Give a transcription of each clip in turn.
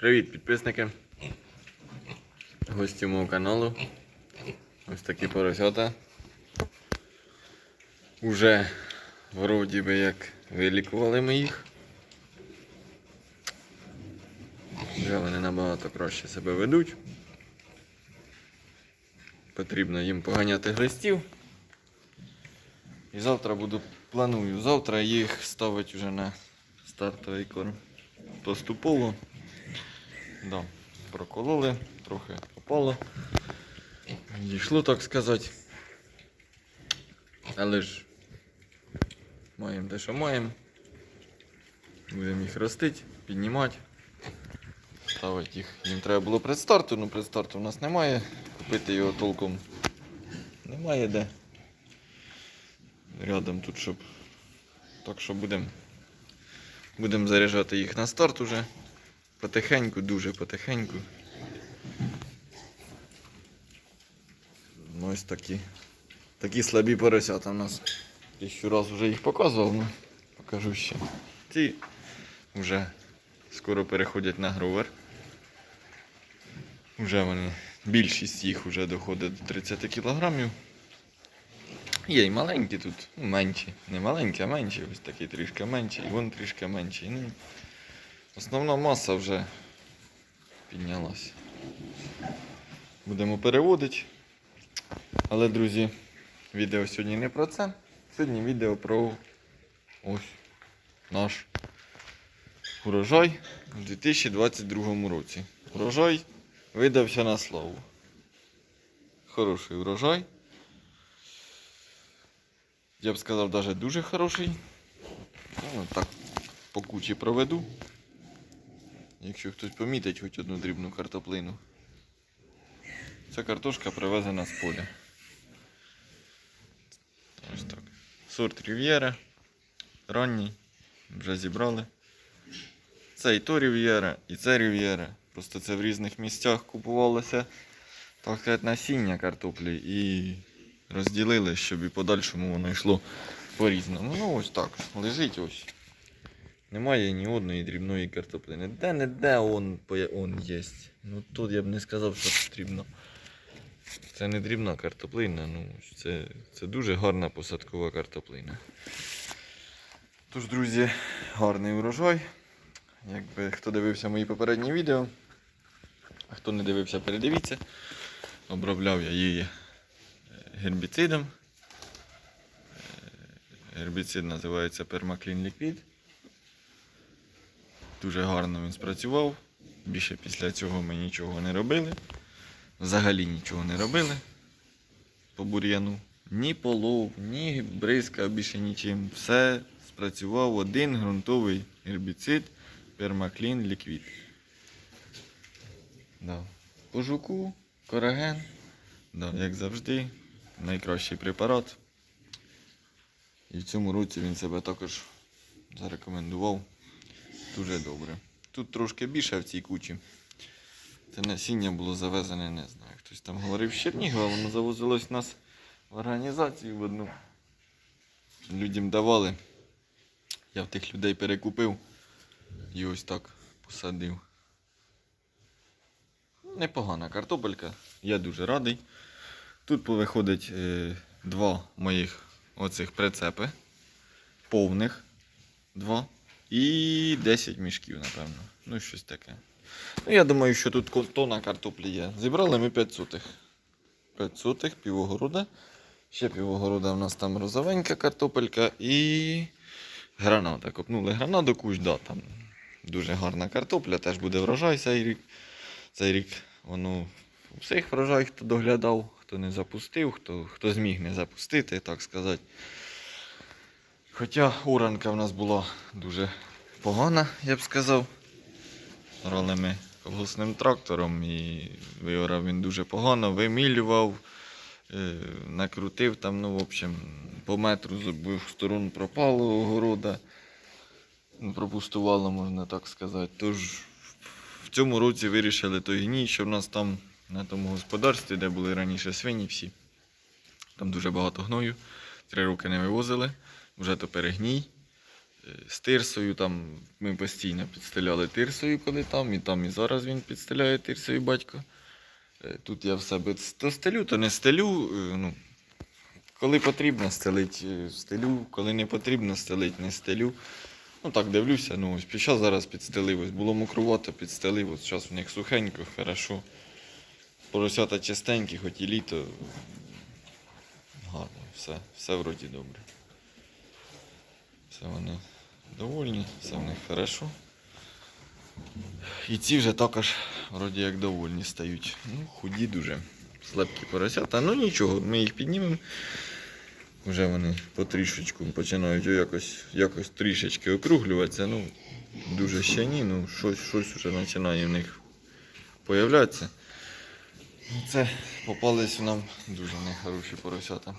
Привіт, підписники. Гості мого каналу. Ось такі поросята. Уже вроді би як вилікували ми їх. Вже вони набагато краще себе ведуть. Потрібно їм поганяти глистів. І завтра буду, планую, завтра їх ставити вже на стартовий корм. Поступово. Да, прокололи, трохи попало. Дійшло, так сказати. Але ж маємо те, що маємо. Будемо їх ростити, піднімати. Ставити їх. Їм треба було предстарту, але предстарту у нас немає. Купити його толком немає де. Рядом тут, щоб. Так що будемо. Будемо заряджати їх на старт уже. Потихеньку, дуже потихеньку. Ну, ось такі. Такі слабі поросята у нас. Тисячу раз вже їх показував, ну покажу ще. Ці вже скоро переходять на гровер. Вже вони, більшість їх вже доходить до 30 кілограмів. Є і маленькі тут, ну, менші. Не маленькі, а менші. Ось такі трішки менші, і вон трішки менші. Ну, Основна маса вже піднялась. Будемо переводити. Але, друзі, відео сьогодні не про це. Сьогодні відео про ось наш урожай у 2022 році. Урожай видався на славу. Хороший урожай. Я б сказав, навіть дуже хороший. Ну, так, по кучі проведу. Якщо хтось помітить хоч одну дрібну картоплину. Ця картошка привезена з поля. Ось так. Сорт Рів'єра. Ранній. Вже зібрали. Це і то Рів'єра, і це Рів'єра. Просто це в різних місцях купувалося, так сказати, насіння картоплі і розділили, щоб і подальшому воно йшло по-різному. Ну ось так. Лежить ось. Немає ні одної дрібної картоплини. Де не де он, он є. Ну тут я б не сказав, що потрібно. Це не дрібна картоплина, ну це, це дуже гарна посадкова картоплина. Тож, друзі, гарний урожай. Якби хто дивився мої попередні відео, а хто не дивився, передивіться. Обробляв я її е, гербіцидом. Е, Гербіцид називається Permaclean Liquid. Дуже гарно він спрацював. Більше після цього ми нічого не робили. Взагалі нічого не робили по бур'яну. Ні полов, ні бризка, більше нічим. Все спрацював один ґрунтовий гербіцид Permaclean Liquid. Да. По жуку, кораген. Да, як завжди, найкращий препарат. І в цьому році він себе також зарекомендував дуже добре. Тут трошки більше в цій кучі. Це насіння було завезене, не знаю. Хтось там говорив з Чернігова, воно завозилось у нас в організацію в одну. Людям давали. Я в тих людей перекупив і ось так посадив. Непогана картопелька, я дуже радий. Тут повиходить е, два моїх оцих прицепи. Повних два. І 10 мішків, напевно. Ну, щось таке. Ну, я думаю, що тут тонна картоплі є. Зібрали ми 5 сотих. 5 сотих, півогорода. Ще півогорода у нас там розовенька картопелька і граната. Копнули гранату кущ, да, там дуже гарна картопля, теж буде врожай цей рік. Цей рік воно у всіх врожай, хто доглядав, хто не запустив, хто, хто зміг не запустити, так сказати. Хоча уранка в нас була дуже погана, я б сказав. Орали ми колгоспним трактором і виорав він дуже погано, вимілював, е, накрутив там, ну, в общем, по метру з обох сторон пропало огорода. Ну, Пропустувало, можна так сказати. Тож в цьому році вирішили той гній, що в нас там на тому господарстві, де були раніше свині всі. Там дуже багато гною. Три роки не вивозили, вже то перегній. Е, З тирсою там ми постійно підстеляли тирсою, коли там, і там і зараз він підстеляє тирсою батько. Е, Тут я в себе то стелю, то не стелю. е, Ну, коли потрібно стелить, стелю, коли не потрібно стелить, не стелю. Ну так дивлюся, ну ось під час зараз підстелив. Ось було мокрувато, підстелив, от зараз в них сухенько, хорошо. Поросята чистенькі, хоч і літо. Гарно, все, все вроді добре. Все вони довольні, все в них хорошо. І ці вже також вроді як довольні стають. Ну, худі дуже. Слабкі поросята. Ну нічого, ми їх піднімемо. Вже вони потрішечку починають якось, якось трішечки округлюватися. Ну, дуже ще ні, ну щось, щось вже починає в них появлятися. Ну, Це попались нам дуже нехороші поросята.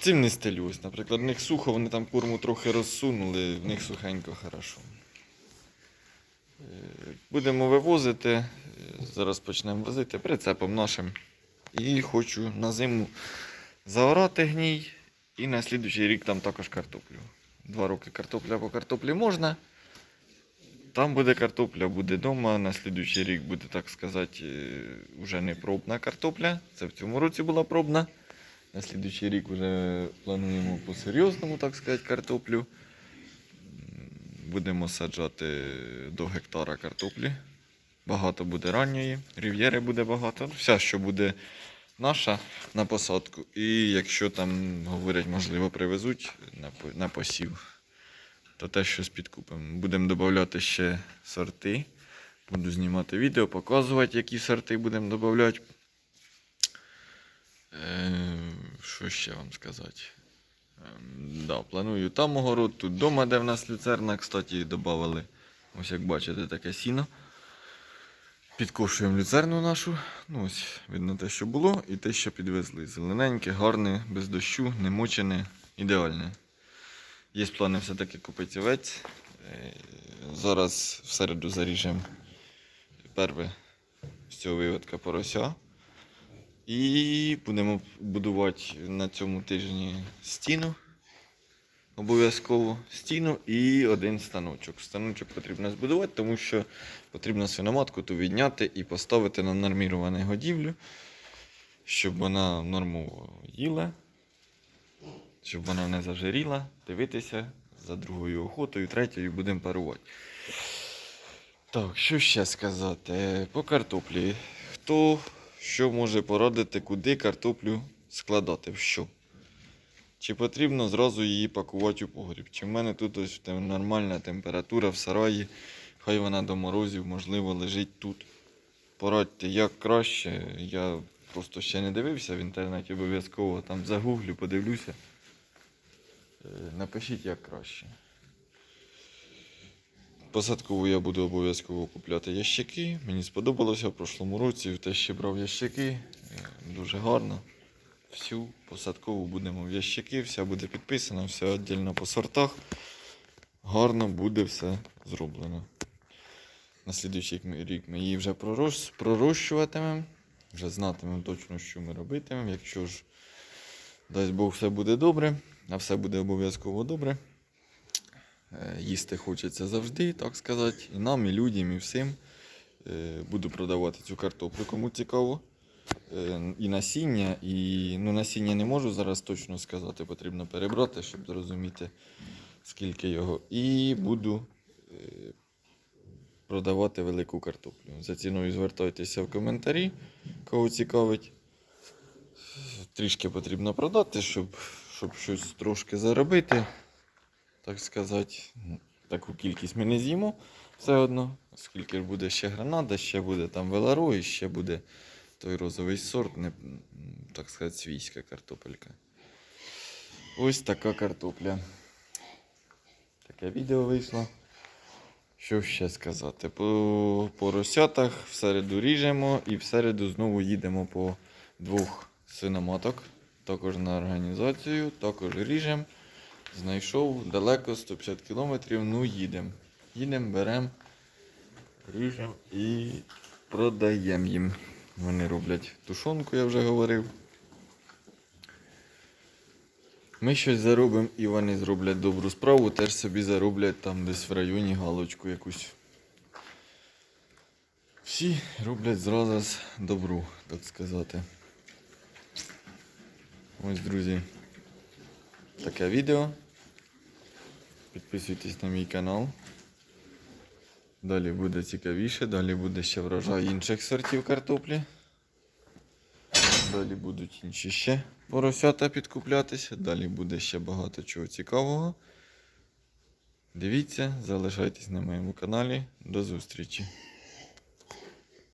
Цим не стелю. Ось, Наприклад, в них сухо, вони там корму трохи розсунули, в них сухенько хорошо. Е, Будемо вивозити. е, Зараз почнемо возити прицепом нашим. І хочу на зиму заорати гній і на слідуючий рік там також картоплю. Два роки картопля по картоплі можна. Там буде картопля, буде вдома. На слідуючий рік буде, так сказати, е, вже не пробна картопля. Це в цьому році була пробна. На слідуючий рік вже плануємо по-серйозному, так сказати, картоплю. Будемо саджати до гектара картоплі. Багато буде ранньої, рів'єри буде багато. Вся, що буде наша на посадку. І якщо там, говорять, можливо, привезуть на, посів, то те щось підкупимо. Будемо додавати ще сорти. Буду знімати відео, показувати, які сорти будемо додавати. Е, що ще вам сказати? Ем, да, планую там огород, тут вдома, де в нас люцерна, кстати, додавали. Ось як бачите, таке сіно. Підкошуємо люцерну нашу. Ну, ось видно те, що було, і те, що підвезли. Зелененьке, гарне, без дощу, не мочене, ідеальне. Є плани все-таки купити овець. Е, Зараз в середу заріжемо перше з цього виводка порося. І будемо будувати на цьому тижні стіну. Обов'язково стіну і один станочок. Станочок потрібно збудувати, тому що потрібно свиноматку ту відняти і поставити на норміровану годівлю, щоб вона нормово їла, щоб вона не зажиріла, дивитися за другою охотою, третьою будемо парувати. Так, що ще сказати? По картоплі. Хто що може порадити, куди картоплю складати? В що? Чи потрібно зразу її пакувати у погріб? Чи в мене тут ось нормальна температура в сараї, хай вона до морозів, можливо, лежить тут. Порадьте, як краще. Я просто ще не дивився в інтернеті, обов'язково там загуглю, подивлюся. Е, Напишіть, як краще. Посадкову я буду обов'язково купляти ящики. Мені сподобалося в прошлому році. Те ще брав ящики. Е, Дуже гарно. Всю посадкову будемо в ящики, вся буде підписана, все віддільно по сортах. Гарно буде все зроблено. На слідуючий рік ми її вже пророщуватимемо. Вже знатимемо точно, що ми робитимемо. Якщо ж, дасть Бог, все буде добре, а все буде обов'язково добре. Е, Їсти хочеться завжди, так сказати. І нам, і людям, і всім. Е, Буду продавати цю картоплю, кому цікаво. Е, І насіння, і ну, насіння не можу зараз точно сказати, потрібно перебрати, щоб зрозуміти, скільки його. І буду продавати велику картоплю. За ціною звертайтеся в коментарі, кого цікавить. Трішки потрібно продати, щоб, щоб щось трошки заробити так сказати, ну, таку кількість ми не з'їмо все одно, оскільки буде ще гранада, ще буде там веларо і ще буде той розовий сорт, не, так сказати, свійська картопелька. Ось така картопля. Таке відео вийшло. Що ще сказати? По поросятах в середу ріжемо і в середу знову їдемо по двох свиноматок. Також на організацію, також ріжемо. Знайшов далеко 150 кілометрів, ну їдемо. Їдемо, беремо, ріжемо і продаємо їм. Вони роблять тушонку, я вже говорив. Ми щось заробимо і вони зроблять добру справу, теж собі зароблять там десь в районі галочку якусь. Всі роблять зразу добру, так сказати. Ось, друзі, таке відео. Підписуйтесь на мій канал. Далі буде цікавіше, далі буде ще врожай інших сортів картоплі. Далі будуть інші ще поросята підкуплятися. Далі буде ще багато чого цікавого. Дивіться, залишайтесь на моєму каналі. До зустрічі!